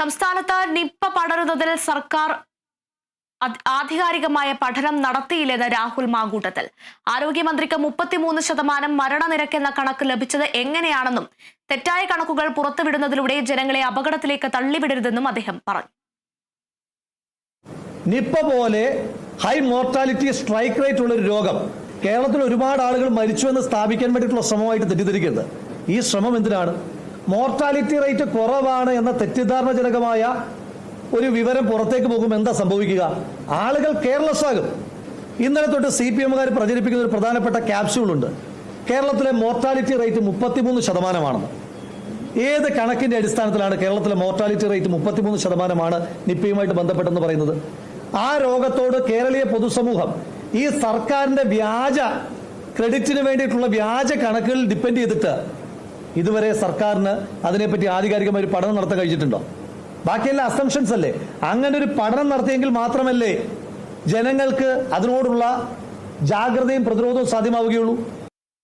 സംസ്ഥാനത്ത് നിപ്പ പടരുന്നതിൽ സർക്കാർ ആധികാരികമായ പഠനം നടത്തിയില്ലെന്ന് രാഹുൽ മാങ്കൂട്ടത്തിൽ. ആരോഗ്യമന്ത്രിക്ക് മുപ്പത്തിമൂന്ന് ശതമാനം മരണനിരക്ക് എന്ന കണക്ക് ലഭിച്ചത് എങ്ങനെയാണെന്നും തെറ്റായ കണക്കുകൾ പുറത്തുവിടുന്നതിലൂടെ ജനങ്ങളെ അപകടത്തിലേക്ക് തള്ളിവിടരുതെന്നും അദ്ദേഹം പറഞ്ഞു. നിപ്പ പോലെ ഹൈ മോർട്ടാലിറ്റി സ്ട്രൈക്ക് റേറ്റ് ഉള്ള ഒരു രോഗം കേരളത്തിൽ ഒരുപാട് ആളുകൾ മരിച്ചു എന്ന് സ്ഥാപിക്കാൻ വേണ്ടിയിട്ടുള്ള ശ്രമമായിട്ട് തെറ്റിദ്ധരിക്കരുത്. ഈ ശ്രമം എന്തിനാണ്? മോർട്ടാലിറ്റി റേറ്റ് കുറവാണ് എന്ന തെറ്റിദ്ധാരണജനകമായ ഒരു വിവരം പുറത്തേക്ക് പോകും എന്താ സംഭവിക്കുക? ആളുകൾ കെയർലെസ് ആകും ഇന്നലെ തൊട്ട് സി പി എമ്മുകാർ പ്രചരിപ്പിക്കുന്ന ഒരു പ്രധാനപ്പെട്ട ക്യാപ്സ്യൂളുണ്ട്. കേരളത്തിലെ മോർട്ടാലിറ്റി റേറ്റ് മുപ്പത്തിമൂന്ന് ശതമാനമാണെന്ന്. ഏത് കണക്കിന്റെ അടിസ്ഥാനത്തിലാണ് കേരളത്തിലെ മോർട്ടാലിറ്റി റേറ്റ് മുപ്പത്തിമൂന്ന് ശതമാനമാണ് നിപ്പയുമായിട്ട് ബന്ധപ്പെട്ടെന്ന് പറയുന്നത്? ആ രോഗത്തോട് കേരളീയ പൊതുസമൂഹം ഈ സർക്കാരിന്റെ വ്യാജ ക്രെഡിറ്റിന് വേണ്ടിയിട്ടുള്ള വ്യാജ കണക്കുകൾ ഡിപ്പെൻഡ് ചെയ്തിട്ട് ഇതുവരെ സർക്കാരിന് അതിനെപ്പറ്റി ആധികാരികമായ ഒരു പഠനം നടത്താൻ കഴിഞ്ഞിട്ടുണ്ടോ? ബാക്കിയെല്ലാം അസംഷൻസ് അല്ലേ? അങ്ങനെ ഒരു പഠനം നടത്തിയെങ്കിൽ മാത്രമല്ലേ ജനങ്ങൾക്ക് അതിനോടുള്ള ജാഗ്രതയും പ്രതിരോധവും സാധ്യമാവുകയുള്ളൂ?